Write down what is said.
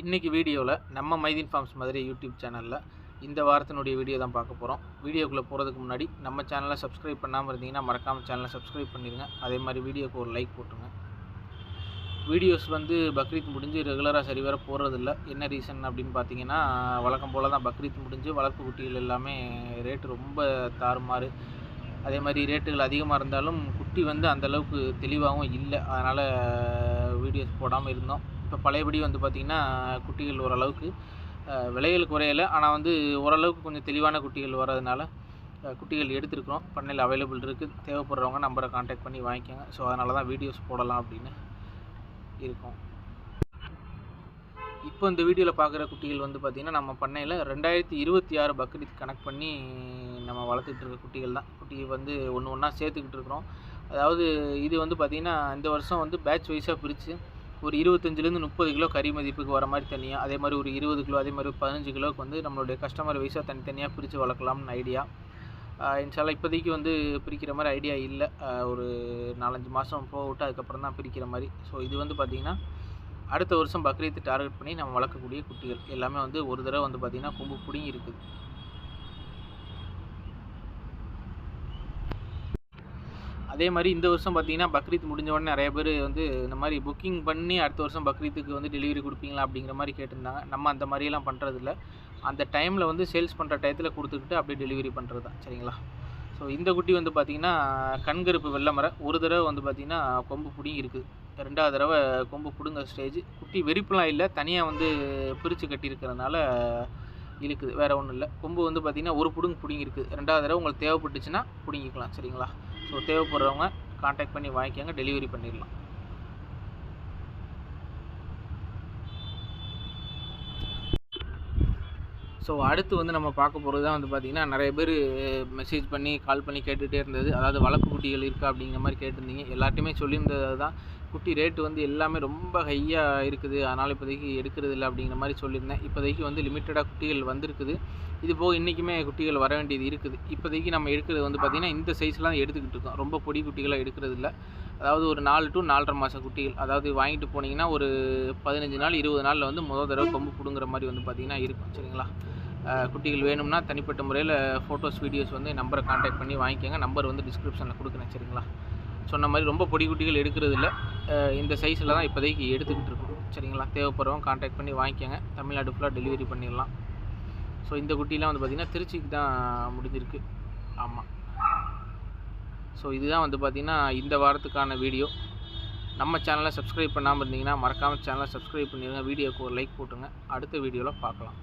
இன்றைக்கி வீடியோவில் நம்ம மைதீன் ஃபார்ம்ஸ் மதுரை யூடியூப் சேனலில் இந்த வாரத்தினுடைய வீடியோ தான் பார்க்க போகிறோம் வீடியோக்குள்ளே போகிறதுக்கு முன்னாடி நம்ம சேனலை சப்ஸ்கிரைப் பண்ணாமல் இருந்தீங்கன்னா மறக்காமல் சேனலை சப்ஸ்கிரைப் பண்ணிடுங்க அதே மாதிரி வீடியோக்கு ஒரு லைக் போட்டுருங்க வீடியோஸ் வந்து பக்ரீத் முடிஞ்சு ரெகுலராக சரி வர போகிறதில்ல என்ன ரீசன் அப்படின்னு பார்த்தீங்கன்னா வழக்கம் போல் தான் பக்ரீத் முடிஞ்சு வளர்ப்பு குட்டிகள் எல்லாமே ரேட்டு ரொம்ப தாறுமாறு. அதே மாதிரி ரேட்டுகள் அதிகமாக இருந்தாலும் குட்டி வந்து அந்தளவுக்கு தெளிவாகவும் இல்லை. அதனால் வீடியோஸ் போடாமல் இருந்தோம். இப்போ பழையபடி வந்து பார்த்திங்கன்னா குட்டிகள் ஓரளவுக்கு விலைகள் குறையலை. ஆனால் வந்து ஓரளவுக்கு கொஞ்சம் தெளிவான குட்டிகள் வர்றதுனால குட்டிகள் எடுத்துருக்குறோம். பண்ணையில் அவைலபிள் இருக்குது தேவைப்படுறவங்க நம்பரை காண்டாக்ட் பண்ணி வாங்கிக்கோங்க. ஸோ அதனால தான் வீடியோஸ் போடலாம் அப்படின்னு இருக்கும். இப்போ இந்த வீடியோவில் பார்க்குற குட்டிகள் வந்து பார்த்திங்கன்னா நம்ம பண்ணையில் ரெண்டாயிரத்தி இருபத்தி ஆறு பக்ரீத் கனெக்ட் பண்ணி நம்ம வளர்த்துட்டு இருக்க குட்டிகள் தான். குட்டி வந்து ஒன்று ஒன்றா சேர்த்துக்கிட்டு இருக்கிறோம். அதாவது இது வந்து பார்த்திங்கன்னா இந்த வருஷம் வந்து பேட்ச் வைஸாக பிரித்து ஒரு இருபத்தஞ்சிலேருந்து முப்பது கிலோ கறி மதிப்புக்கு வர மாதிரி தனியாக அதே மாதிரி ஒரு இருபது கிலோ அதே மாதிரி ஒரு பதினஞ்சு கிலோவுக்கு வந்து நம்மளுடைய கஸ்டமர் வைஸாக தனித்தனியாக பிரித்து வளர்க்கலாம்னு ஐடியா இன்ஷால்லாம் இப்போதைக்கு வந்து பிரிக்கிற மாதிரி ஐடியா இல்லை. ஒரு நாலஞ்சு மாதம் போக விட்டு அதுக்கப்புறம் தான் பிரிக்கிற மாதிரி. ஸோ இது வந்து பார்த்திங்கன்னா அடுத்த வருஷம் பக்ரீத்து டார்கெட் பண்ணி நம்ம வளர்க்கக்கூடிய குட்டிகள். எல்லாமே வந்து ஒரு தடவை வந்து பார்த்திங்கன்னா கொம்பு பிடிங்கி இருக்குது. அதே மாதிரி இந்த வருஷம் பார்த்தீங்கன்னா பக்ரீத் முடிஞ்ச உடனே நிறைய பேர் வந்து இந்த மாதிரி புக்கிங் பண்ணி அடுத்த வருஷம் பக்ரீத்துக்கு வந்து டெலிவரி கொடுப்பீங்களா அப்படிங்கிற மாதிரி கேட்டிருந்தாங்க. நம்ம அந்த மாதிரியெல்லாம் பண்ணுறதில்ல அந்த டைமில் வந்து சேல்ஸ் பண்ணுற டயத்தில் கொடுத்துக்கிட்டு அப்படியே டெலிவரி பண்ணுறது தான் சரிங்களா? ஸோ இந்த குட்டி வந்து பார்த்திங்கன்னா கண்கருப்பு வெள்ளமரை ஒரு தடவை வந்து பார்த்திங்கன்னா கொம்பு பிடிங்கி இருக்குது ரெண்டாவது தடவை கொம்பு பிடுங்க ஸ்டேஜ் குட்டி வெறிப்புலாம் இல்லை தனியாக வந்து பிரித்து கட்டியிருக்கிறதுனால இழுக்குது வேறு ஒன்றும் இல்லை. கொம்பு வந்து பார்த்திங்கன்னா ஒரு பிடுங்கு பிடுங்கிருக்கு ரெண்டாவது தடவை உங்களுக்கு தேவைப்பட்டுச்சுன்னா பிடுங்கிக்கலாம் சரிங்களா? ஸோ தேவைப்படுறவங்க காண்டாக்ட் பண்ணி வாங்கிக்கோங்க டெலிவரி பண்ணிடலாம். ஸோ அடுத்து வந்து நம்ம பார்க்க போகிறது தான் வந்து பார்த்திங்கன்னா நிறைய பேர் மெசேஜ் பண்ணி கால் பண்ணி கேட்டுகிட்டே இருந்தது. அதாவது வளர்ப்பு குட்டிகள் இருக்கா அப்படிங்கிற மாதிரி கேட்டிருந்தீங்க. எல்லாத்தையுமே சொல்லியிருந்தது தான் குட்டி ரேட்டு வந்து எல்லாமே ரொம்ப ஹையாக இருக்குது. அதனால் இப்போதைக்கு எடுக்கிறது இல்லை அப்படிங்கிற மாதிரி சொல்லியிருந்தேன். இப்போதைக்கு வந்து லிமிட்டடாக குட்டிகள் வந்திருக்குது. இது போக இன்றைக்குமே குட்டிகள் வர வேண்டியது இருக்குது. இப்போதைக்கு நம்ம எடுக்கிறது வந்து பார்த்திங்கன்னா இந்த சைஸ்லாம் எடுத்துக்கிட்டு இருக்கோம். ரொம்ப பொடி குட்டிகளாக எடுக்கிறது இல்லை. அதாவது ஒரு நாலு டு நாலரை மாத குட்டிகள். அதாவது வாங்கிட்டு போனீங்கன்னா ஒரு பதினஞ்சு நாள் இருபது நாளில் வந்து முதல் தடவை கொம்பு பிடுங்குற மாதிரி வந்து பார்த்திங்கன்னா இருக்கும். சரிங்களா? குட்டிகள் வேணும்னா தனிப்பட்ட முறையில் ஃபோட்டோஸ் வீடியோஸ் வந்து நம்பரை காண்டாக்ட் பண்ணி வாங்கிக்கோங்க. நம்பர் வந்து டிஸ்கிரிப்ஷனில் கொடுக்குறேன். சரிங்களா? சொன்ன மாதிரி ரொம்ப பொடி குட்டிகள் எடுக்கிறது இல்லை. இந்த சைஸில் தான் இப்போதைக்கு எடுத்துக்கிட்டு இருக்கோம். சரிங்களா? தேவைப்படுறவங்க காண்டாக்ட் பண்ணி வாங்கிக்கோங்க. தமிழ்நாடு ஃபுல்லாக டெலிவரி பண்ணிடலாம். ஸோ இந்த குட்டிலாம் வந்து பார்த்திங்கன்னா திருச்சிக்கு தான் முடிஞ்சிருக்கு. ஆமாம் ஸோ இதுதான் வந்து பார்த்திங்கன்னா இந்த வாரத்துக்கான வீடியோ நம்ம சேனலை சப்ஸ்கிரைப் பண்ணாமல் இருந்தீங்கன்னா மறக்காமல் சேனலை சப்ஸ்கிரைப் பண்ணிடுங்க. வீடியோக்கு ஒரு லைக் போட்டுங்க. அடுத்த வீடியோவில் பார்க்கலாம்.